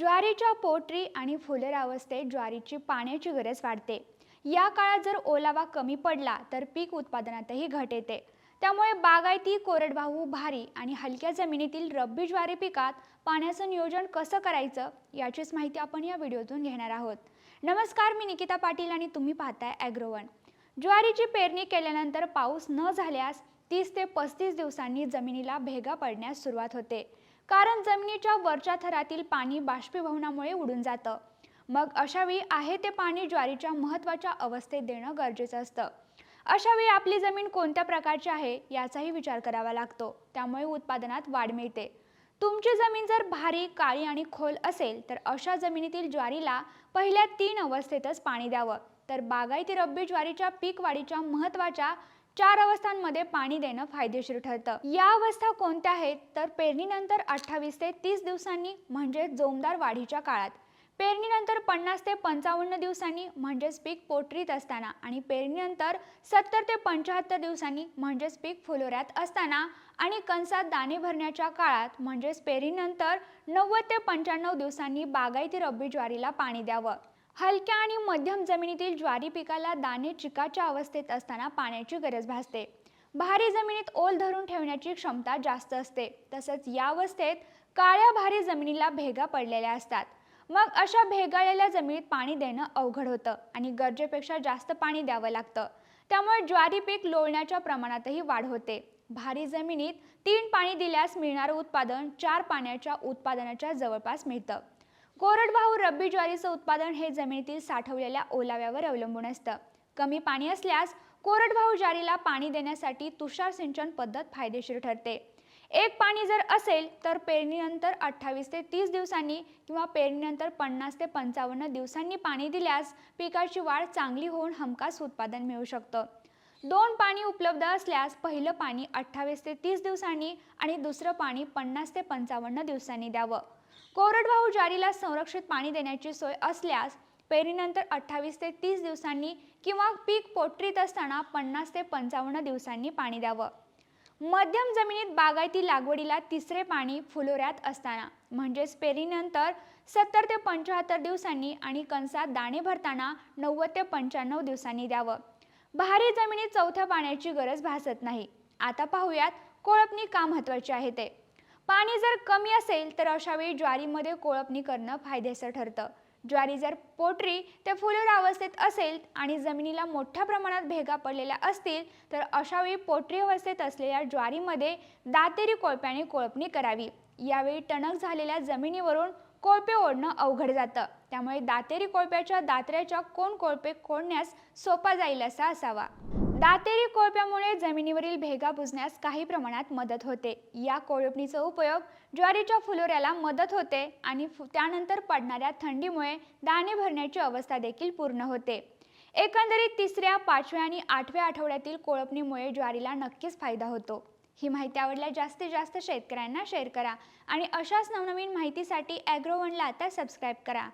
ज्वारीच्या पोटरी आणि फुलेरावस्थेत ज्वारीची पाण्याची गरज वाढते. या काळात जर ओलावा कमी पडला तर पीक उत्पादनातही घट येते. त्यामुळे बागायती कोरडवाहू भारी आणि हलक्या जमिनीतील रब्बी ज्वारी पिकात पाण्याचं नियोजन कसं करायचं याचीच माहिती आपण या व्हिडिओतून घेणार आहोत. नमस्कार मी निकिता पाटील आणि तुम्ही पाहताय ॲग्रोवन ज्वारीची पेरणी केल्यानंतर पाऊस न झाल्यास तीस ते पस्तीस दिवसांनी जमिनीला भेगा पडण्यास सुरुवात होते. कारण जमिनीच्या वरच्या थरातील पाणी बाष्पीभवनामुळे उडून जातं. मग अशावेळी आहे ते पाणी ज्वारीच्या महत्त्वाच्या अवस्थेत देणं गरजेचं असतं. अशावेळी आपली जमीन कोणत्या प्रकारची आहे याचाही विचार करावा लागतो. त्यामुळे उत्पादनात वाढ मिळते. तुमची जमीन जर भारी काळी आणि खोल असेल तर अशा जमिनीतील ज्वारीला पहिल्या तीन अवस्थेतच पाणी द्यावं. तर बागायती रब्बी ज्वारीच्या पीक वाढीच्या महत्त्वाच्या चार अवस्थांमध्ये पाणी देणं फायदेशीर ठरतं. या अवस्था कोणत्या आहेत? तर पेरणीनंतर अठ्ठावीस ते तीस दिवसांनी म्हणजे जोमदार वाढीच्या काळात. पेरणीनंतर पन्नास ते पंचावन्न दिवसांनी म्हणजेच पीक पोटरीत असताना आणि पेरणीनंतर सत्तर ते पंच्याहत्तर दिवसांनी म्हणजेच पीक फुलोऱ्यात असताना आणि कंसात दाणे भरण्याच्या काळात म्हणजेच पेरणीनंतर नव्वद ते पंच्याण्णव दिवसांनी बागायती रब्बी ज्वारीला पाणी द्यावं. हलक्या आणि मध्यम जमिनीतील ज्वारी पिकाला दाणे चिकाच्या अवस्थेत असताना पाण्याची गरज भासते. भारी जमिनीत ओल धरून ठेवण्याची क्षमता जास्त असते. तसंच या अवस्थेत काळ्या भारी जमिनीला भेगा पडलेल्या असतात. मग अशा भेगाळलेल्या जमिनीत पाणी देणं अवघड होतं आणि गरजेपेक्षा जास्त पाणी द्यावं लागतं. त्यामुळे ज्वारी पीक लोळण्याच्या प्रमाणातही वाढ होते. भारी जमिनीत तीन पाणी दिल्यास मिळणारं उत्पादन चार पाण्याच्या उत्पादनाच्या जवळपास मिळतं. कोरडवाहू रब्बी ज्वारीचं उत्पादन हे जमिनीतील साठवलेल्या ओलाव्यावर अवलंबून असतं. कमी पाणी असल्यास कोरडवाहू ज्वारीला पाणी देण्यासाठी तुषार सिंचन पद्धत फायदेशीर ठरते. एक पाणी जर असेल तर पेरणीनंतर अठ्ठावीस ते तीस दिवसांनी किंवा पेरणीनंतर पन्नास ते पंचावन्न दिवसांनी पाणी दिल्यास पिकाची वाढ चांगली होऊन हमखास उत्पादन मिळू शकतं. दोन पाणी उपलब्ध असल्यास पहिलं पाणी अठ्ठावीस ते तीस दिवसांनी आणि दुसरं पाणी पन्नास ते पंचावन्न दिवसांनी द्यावं. कोरडवाहू ज्वारीला संरक्षित पाणी देण्याची सोय असल्यास पेरणीनंतर अठ्ठावीस ते तीस दिवसांनी किंवा पीक पोटरीत असताना पन्नास ते पंचावन्न दिवसांनी पाणी द्यावं. मध्यम जमिनीत बागायती लागवडीला तिसरे पाणी फुलोऱ्यात असताना म्हणजेच पेरणीनंतर सत्तर ते पंच्याहत्तर दिवसांनी आणि कंसात दाणे भरताना नव्वद ते पंच्याण्णव दिवसांनी द्यावं. भारी जमिनीत चौथ्या पाण्याची गरज भासत नाही. आता पाहूयात कोळपणी का महत्त्वाची आहे ते. पाणी जर कमी असेल तर अशावेळी ज्वारीमध्ये कोळपणी करणं फायदेशीर ठरतं. ज्वारी जर पोटरी ते फुलोर अवस्थेत असेल आणि जमिनीला मोठ्या प्रमाणात भेगा पडलेल्या असतील तर अशावेळी पोटरी अवस्थेत असलेल्या ज्वारीमध्ये दातेरी कोळप्याने कोळपणी करावी. यावेळी टणक झालेल्या जमिनीवरून कोळपे ओढणं अवघड जातं. त्यामुळे दातेरी कोळप्याच्या दात्र्याच्या कोण कोळपे कोळण्यास सोपा जाईल असा असावा. दातेरी कोळप्यामुळे जमिनीवरील भेगा बुजण्यास काही प्रमाणात मदत होते. या कोळपणीचा उपयोग ज्वारीच्या फुलोऱ्याला मदत होते आणि फु- त्यानंतर पडणाऱ्या थंडीमुळे दाणे भरण्याची अवस्था देखील पूर्ण होते. एकंदरीत तिसऱ्या पाचव्या आणि आठव्या आठवड्यातील कोळपणीमुळे ज्वारीला नक्कीच फायदा होतो. ही माहिती आवडल्यास जास्तीत जास्त शेतकऱ्यांना शेअर करा आणि अशाच नवनवीन माहितीसाठी ॲग्रोवनला आता सबस्क्राईब करा.